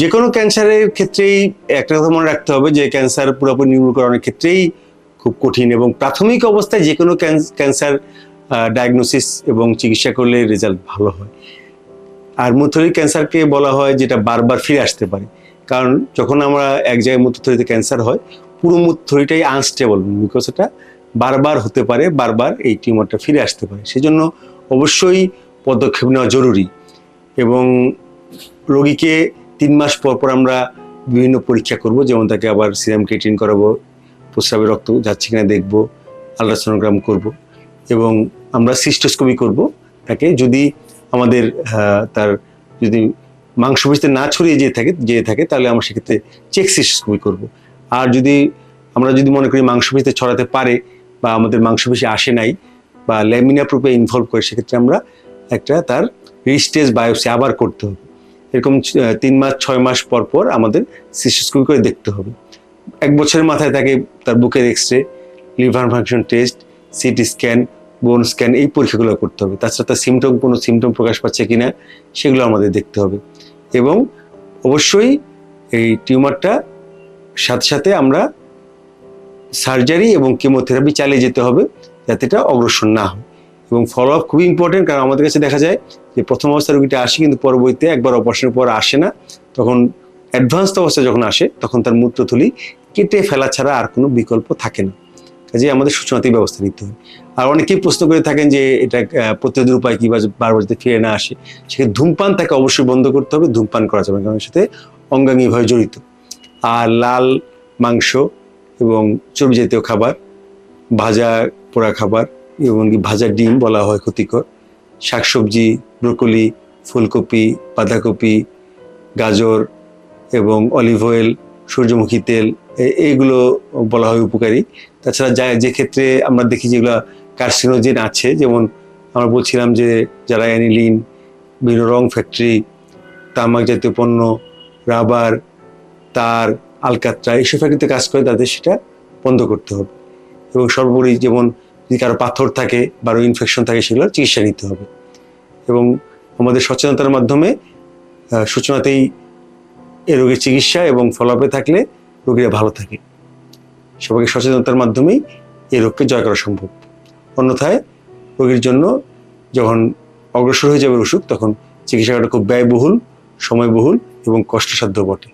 যে কোনো ক্যান্সারের ক্ষেত্রেই একটা কথা মনে রাখতে হবে যে ক্যান্সার পুরোপুরি নির্মূল ক্ষেত্রেই খুব কঠিন এবং প্রাথমিক অবস্থায় যে কোনো ক্যান্সার ডায়াগনোসিস এবং চিকিৎসা করলে রেজাল্ট ভালো হয়। আর মূত্রথলির ক্যান্সারকে বলা হয় যেটা বারবার ফিরে আসতে পারে। কারণ যখন আমরা এক জায়গায় মূত্রথলিতে ক্যান্সার হয়, পুরো মূত্রথলিটাই আনস্টেবল বিকজ এটা বারবার হতে পারে, বারবার এই টিউমারটা ফিরে আসতে পারে। সেজন্য অবশ্যই পদক্ষেপ নেওয়া জরুরি এবং রোগীকে তিন মাস পর পর আমরা বিভিন্ন পরীক্ষা করব, যেমন তাকে আবার সিরাম ক্রিয়েটিন করাবো, প্রস্রাবে রক্ত যাচ্ছে কিনা দেখব, আলট্রাসোনোগ্রাম করব এবং আমরা সিস্টোস্কোপি করব তাকে যদি আমাদের তার যদি মাংসপেশিতে না ছড়িয়ে যেয়ে থাকে যেয়ে থাকে, তাহলে আমরা সেক্ষেত্রে চেক সিস্টোস্কোপি করব। আর যদি আমরা যদি মনে করি মাংসপেশিতে ছড়াতে পারে বা আমাদের মাংসপেশি আসে নাই বা ল্যামিনা প্রুপে ইনভলভ করে, সেক্ষেত্রে আমরা একটা তার রিস্টেজ বায়োপসি আবার করতে হবে। এরকম তিন মাস, ছয় মাস পর পর আমাদের সিস্টোস্কোপি করে দেখতে হবে। এক বছরের মাথায় তাকে তার বুকের X ray liver function test CT scan bone scan এই পরীক্ষাগুলো করতে হবে। তাছাড়া তার সিমটম কোনো সিমটম প্রকাশ পাচ্ছে কিনা, সেগুলো আমাদের দেখতে হবে। এবং অবশ্যই এই টিউমারটা সাথে সাথে আমরা সার্জারি এবং কেমোথেরাপি চালিয়ে যেতে হবে যাতে এটা অগ্রসর না হয়। এবং ফলো আপ খুবই ইম্পর্টেন্ট কারণ আমাদের কাছে দেখা যায় যে প্রথম অবস্থায় রোগীটা আসে কিন্তু পরবর্তীতে একবার অপারেশনের পর আসে না। তখন অ্যাডভান্স অবস্থা যখন আসে, তখন তার মূত্রথলি কেটে ফেলা ছাড়া আর কোনো বিকল্প থাকে না। কাজে আমাদের সূচনাতেই ব্যবস্থা নিতে হয় আর অনেকেই প্রশ্ন করে থাকেন যে এটা প্রতিরোধের উপায় কী বারবার যাতে ফিরে না আসে সেখানে ধূমপান তাকে অবশ্যই বন্ধ করতে হবে, ধূমপান করা যাবে কারণ সাথে অঙ্গাঙ্গিভাবে জড়িত। আর লাল মাংস এবং চর্বি জাতীয় খাবার, ভাজা পোড়া খাবার, এবং কি ভাজা ডিম বলা হয় ক্ষতিকর। শাকসবজি, ব্রোকলি, ফুলকপি, বাঁধাকপি, গাজর এবং অলিভ অয়েল, সূর্যমুখী তেল এইগুলো বলা হয় উপকারী। তাছাড়া যা যে ক্ষেত্রে আমরা দেখি যেগুলো কার্সিনোজেন আছে, যেমন আমরা বলছিলাম যে যারা অ্যানিলিন, বিভিন্ন রং ফ্যাক্টরি, তামাক জাতীয় পণ্য, রাবার, তার আলকাত্রা এইসব ফ্যাক্টরিতে কাজ করে তাদের সেটা বন্ধ করতে হবে। এবং সর্বোপরি যেমন যদি কারও পাথর থাকে বা ইনফেকশন থাকে সেগুলোর চিকিৎসা নিতে হবে। এবং আমাদের সচেতনতার মাধ্যমে সূচনাতেই এ রোগের চিকিৎসা এবং ফলাপে থাকলে রোগীরা ভালো থাকে। সবাইকে সচেতনতার মাধ্যমেই এই রোগকে জয় করা সম্ভব। অন্যথায় রোগীর জন্য যখন অগ্রসর হয়ে যাবে অসুখ তখন চিকিৎসা করাটা খুব ব্যয়বহুল, সময়বহুল এবং কষ্টসাধ্য বটে।